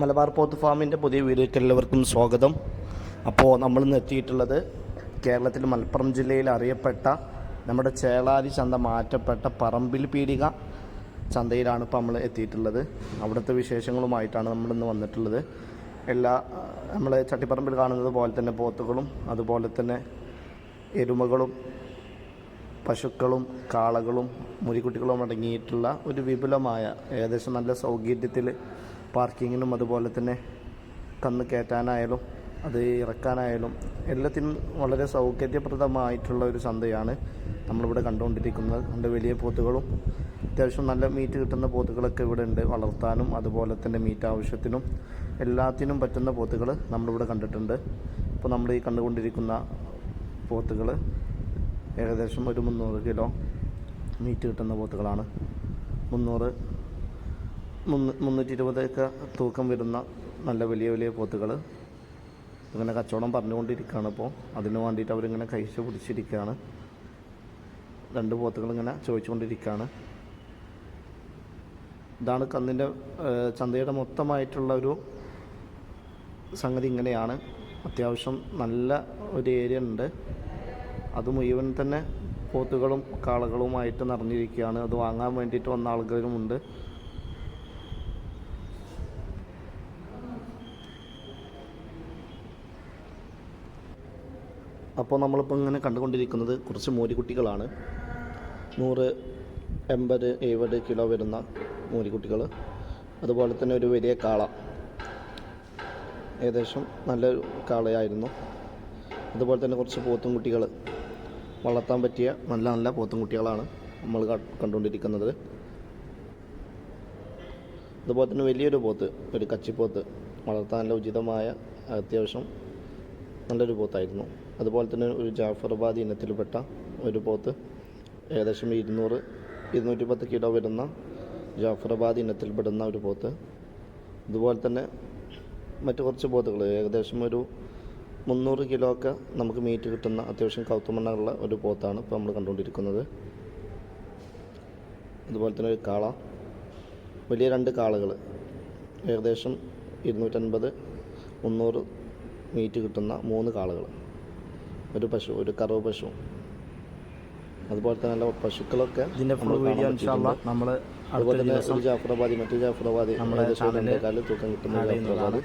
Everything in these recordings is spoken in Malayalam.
മലബാർ പോത്ത് ഫാമിന്റെ പുതിയ വീഡിയോയ്ക്ക് എല്ലാവർക്കും സ്വാഗതം. അപ്പോൾ നമ്മൾ ഇന്ന് എത്തിയിട്ടുള്ളത് കേരളത്തിൽ മലപ്പുറം ജില്ലയിൽ അറിയപ്പെട്ട നമ്മുടെ ചേളാരി ചന്ത മാറ്റപ്പെട്ട പറമ്പിൽ പീടിക ചന്തയിലാണ് ഇപ്പോൾ നമ്മൾ എത്തിയിട്ടുള്ളത്. അവിടുത്തെ വിശേഷങ്ങളുമായിട്ടാണ് നമ്മൾ ഇന്ന് വന്നിട്ടുള്ളത്. എല്ലാ നമ്മൾ ചട്ടിപ്പറമ്പിൽ കാണുന്നത് പോലെ തന്നെ പോത്തുകളും അതുപോലെ തന്നെ എരുമകളും പശുക്കളും കാളകളും മുരിക്കുട്ടികളും അടങ്ങിയിട്ടുള്ള ഒരു വിപുലമായ ഏകദേശം നല്ല സൗകര്യത്തിൽ പാർക്കിങ്ങിനും അതുപോലെ തന്നെ കന്ന് കയറ്റാനായാലും അത് ഇറക്കാനായാലും എല്ലാത്തിനും വളരെ സൗകര്യപ്രദമായിട്ടുള്ള ഒരു ചന്തയാണ് നമ്മളിവിടെ കണ്ടുകൊണ്ടിരിക്കുന്നത്. അതുകൊണ്ട് വലിയ പോത്തുകളും അത്യാവശ്യം നല്ല മീറ്റ് കിട്ടുന്ന പോത്തുകളൊക്കെ ഇവിടെ ഉണ്ട്. വളർത്താനും അതുപോലെ തന്നെ മീറ്റ് ആവശ്യത്തിനും എല്ലാത്തിനും പറ്റുന്ന പോത്തുകൾ നമ്മളിവിടെ കണ്ടിട്ടുണ്ട്. ഇപ്പോൾ നമ്മൾ ഈ കണ്ടുകൊണ്ടിരിക്കുന്ന പോത്തുകൾ ഏകദേശം ഒരു മുന്നൂറ് കിലോ മീറ്റ് കിട്ടുന്ന പോത്തുകളാണ്. മുന്നൂറ് മുന്നൂ മുന്നൂറ്റി ഇരുപതൊക്കെ തൂക്കം വരുന്ന നല്ല വലിയ വലിയ പോത്തുകൾ ഇങ്ങനെ കച്ചവടം പറഞ്ഞുകൊണ്ടിരിക്കുകയാണ് ഇപ്പോൾ അതിന് വേണ്ടിയിട്ട് അവരിങ്ങനെ കഴിച്ച് പിടിച്ചിരിക്കുകയാണ്. രണ്ട് പോത്തുകൾ ഇങ്ങനെ ചോദിച്ചുകൊണ്ടിരിക്കുകയാണ്. ഇതാണ് കന്നിന്റെ ചന്തയുടെ മൊത്തമായിട്ടുള്ള ഒരു സംഗതി ഇങ്ങനെയാണ്. അത്യാവശ്യം നല്ല ഒരു ഏരിയ ഉണ്ട്. അത് മുഴുവൻ തന്നെ പോത്തുകളും കാളകളുമായിട്ട് നിറഞ്ഞിരിക്കുകയാണ്. അത് വാങ്ങാൻ വേണ്ടിയിട്ട് വന്ന ആളുകളുമുണ്ട് അപ്പോൾ നമ്മളിപ്പോൾ ഇങ്ങനെ കണ്ടുകൊണ്ടിരിക്കുന്നത് കുറച്ച് മോരിക്കുട്ടികളാണ് നൂറ് എൺപത് എഴുപത് കിലോ വരുന്ന മോരിക്കുട്ടികൾ അതുപോലെ തന്നെ ഒരു വലിയ കാള. ഏകദേശം നല്ലൊരു കാളയായിരുന്നു. അതുപോലെ തന്നെ കുറച്ച് പോത്തും കുട്ടികൾ വളർത്താൻ പറ്റിയ നല്ല നല്ല പോത്തും കുട്ടികളാണ് നമ്മൾ കണ്ടുകൊണ്ടിരിക്കുന്നത്. അതുപോലെ തന്നെ വലിയൊരു പോത്ത് ഒരു കച്ചിപ്പോത്ത്. വളർത്താൻ നല്ല ഉചിതമായ അത്യാവശ്യം നല്ലൊരു പോത്തായിരുന്നു. അതുപോലെ തന്നെ ഒരു ജാഫർബാദ് ഇനത്തിൽപ്പെട്ട ഒരു പോത്ത് ഏകദേശം ഇരുന്നൂറ് ഇരുന്നൂറ്റി പത്ത് കിലോ വരുന്ന ജാഫർബാദ് ഇനത്തിൽപ്പെടുന്ന ഒരു പോത്ത്. അതുപോലെ തന്നെ മറ്റു കുറച്ച് പോത്തുകൾ ഏകദേശം ഒരു മുന്നൂറ് കിലോ ഒക്കെ നമുക്ക് മീറ്റ് കിട്ടുന്ന അത്യാവശ്യം കൗത്തുമണ്ണുള്ള ഒരു പോത്താണ് ഇപ്പോൾ നമ്മൾ കണ്ടുകൊണ്ടിരിക്കുന്നത്. അതുപോലെ തന്നെ ഒരു കാള വലിയ രണ്ട് കാളകൾ ഏകദേശം ഇരുന്നൂറ്റൻപത് മുന്നൂറ് മീറ്റ് കിട്ടുന്ന മൂന്ന് കാളകൾ ഒരു പശു ഒരു കറവ് പശു. അതുപോലെ തന്നെ നല്ല പശുക്കളൊക്കെ ഫുൾ വീഡിയോ നമ്മൾ അതുപോലെ തന്നെ ജാഫറബാദി ഒരു ജാഫറാബാദി മറ്റു ജാഫറാബാദി ഏകദേശം തൂക്കം കിട്ടുന്ന ആഡ്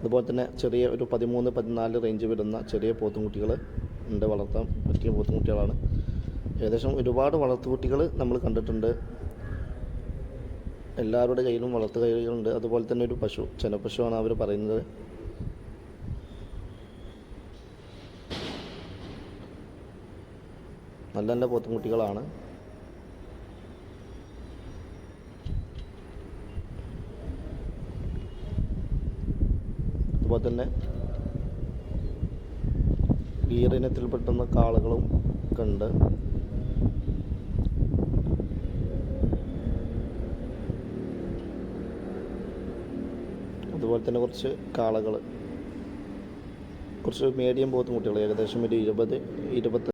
അതുപോലെ തന്നെ ചെറിയ ഒരു പതിമൂന്ന് പതിനാല് റേഞ്ച് വരുന്ന ചെറിയ പോത്തുംകുട്ടികൾ ഉണ്ട് വളർത്താൻ. പറ്റിയ പോത്തുംകുട്ടികളാണ്. ഏകദേശം ഒരുപാട് വളർത്തുകുട്ടികൾ നമ്മൾ കണ്ടിട്ടുണ്ട്. എല്ലാവരുടെ കയ്യിലും വളർത്തു കൈകളുണ്ട്. അതുപോലെ തന്നെ ഒരു പശു ചെനപ്പശുവാണ് അവർ പറയുന്നത്. നല്ല നല്ല പോത്തുംകുട്ടികളാണ്. അതുപോലെ തന്നെ ഗീറിനത്തിൽപ്പെടുന്ന കാളുകളും ഒക്കെ ഉണ്ട് അതുപോലെ തന്നെ കുറച്ച് കാളകൾ കുറച്ച് മീഡിയം പോത്തും കുട്ടികൾ ഏകദേശം ഒരു ഇരുപത് ഇരുപത്തി